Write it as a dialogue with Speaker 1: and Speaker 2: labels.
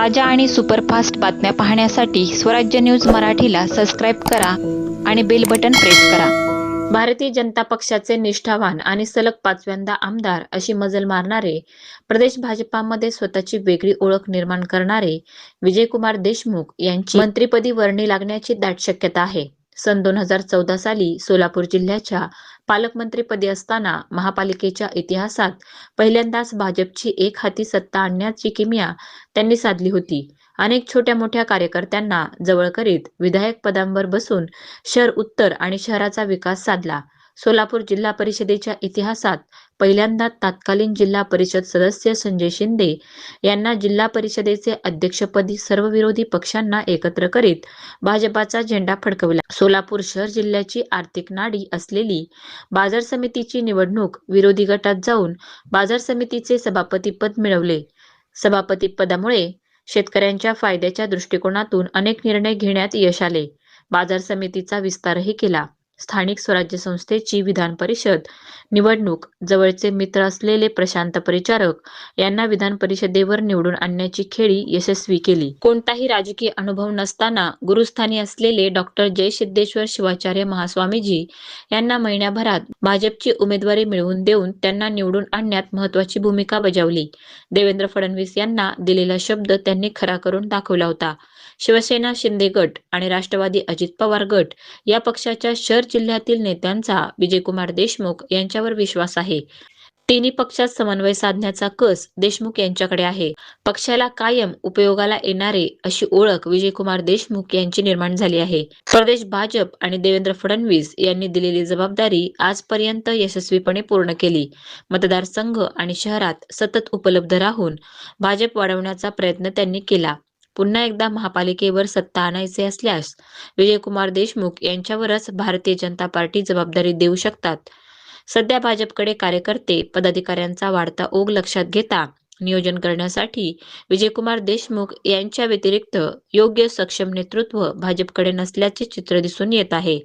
Speaker 1: ताज्या आणि सुपरफास्ट बातम्या पाहण्यासाठी स्वराज्य न्यूज मराठीला सबस्क्राईब करा आणि बेल बटन प्रेस करा. भारतीय जनता पक्षाचे निष्ठावान आणि सलग पाचव्यांदा आमदार अशी मजल मारणारे प्रदेश भाजपामध्ये स्वतःची वेगळी ओळख निर्माण करणारे विजयकुमार देशमुख यांची मंत्रिपदी वर्णी लागण्याची दाट शक्यता आहे. सन दोन हजार चौदा साली सोलापूर जिल्ह्याच्या पालकमंत्रीपदी असताना महापालिकेच्या इतिहासात पहिल्यांदाच भाजपची एक हाती सत्ता आणण्याची किमिया त्यांनी साधली होती. अनेक छोट्या मोठ्या कार्यकर्त्यांना जवळ करीत विधायक पदांवर बसून शहर उत्तर आणि शहराचा विकास साधला. सोलापूर जिल्हा परिषदेच्या इतिहासात पहिल्यांदा तत्कालीन जिल्हा परिषद सदस्य संजय शिंदे यांना जिल्हा परिषदेचे अध्यक्षपदी सर्व विरोधी पक्षांना एकत्र करीत भाजपाचा झेंडा फडकवला. सोलापूर शहर जिल्ह्याची आर्थिक नाडी असलेली बाजार समितीची निवडणूक विरोधी गटात जाऊन बाजार समितीचे सभापतीपद मिळवले. सभापती पदामुळे शेतकऱ्यांच्या फायद्याच्या दृष्टिकोनातून अनेक निर्णय घेण्यात यश आले. बाजार समितीचा विस्तारही केला. स्थानिक स्वराज्य संस्थेची विधान परिषद. निवडणूक जवळचे मित्र असलेले प्रशांत परिचारक यांना विधान परिषदेवर निवडून आणण्याची खेळी यशस्वी केली. कोणताही राजकीय अनुभव नसताना गुरुस्थानी असलेले डॉक्टर जय सिद्धेश्वर शिवाचार्य महास्वामीजी यांना महिन्याभरात भाजपची उमेदवारी मिळवून देऊन त्यांना निवडून आणण्यात महत्वाची भूमिका बजावली. देवेंद्र फडणवीस यांना दिलेला शब्द त्यांनी खरा करून दाखवला होता. शिवसेना शिंदे गट आणि राष्ट्रवादी अजित पवार गट या पक्षाच्या शर जिल्ह्यातील नेत्यांचा विजयकुमार देशमुख यांच्यावर विश्वास आहे. तिन्ही पक्षात समन्वय साधण्याचा कस देशमुख यांच्याकडे आहे. पक्षाला कायम उपयोगाला येणारे अशी ओळख विजयकुमार देशमुख यांची निर्माण झाली आहे. प्रदेश भाजप आणि देवेंद्र फडणवीस यांनी दिलेली जबाबदारी आजपर्यंत यशस्वीपणे पूर्ण केली. मतदारसंघ आणि शहरात सतत उपलब्ध राहून भाजप वाढवण्याचा प्रयत्न त्यांनी केला. पुन्हा एकदा महापालिकेवर सत्ता आणायचे असल्यास विजयकुमार देशमुख यांच्यावरच भारतीय जनता पार्टी जबाबदारी देऊ शकतात. सध्या भाजपकडे कार्यकर्ते पदाधिकाऱ्यांचा वाढता ओघ लक्षात घेता नियोजन करण्यासाठी विजयकुमार देशमुख यांच्या व्यतिरिक्त योग्य सक्षम नेतृत्व भाजपकडे नसल्याचे चित्र दिसून येत आहे.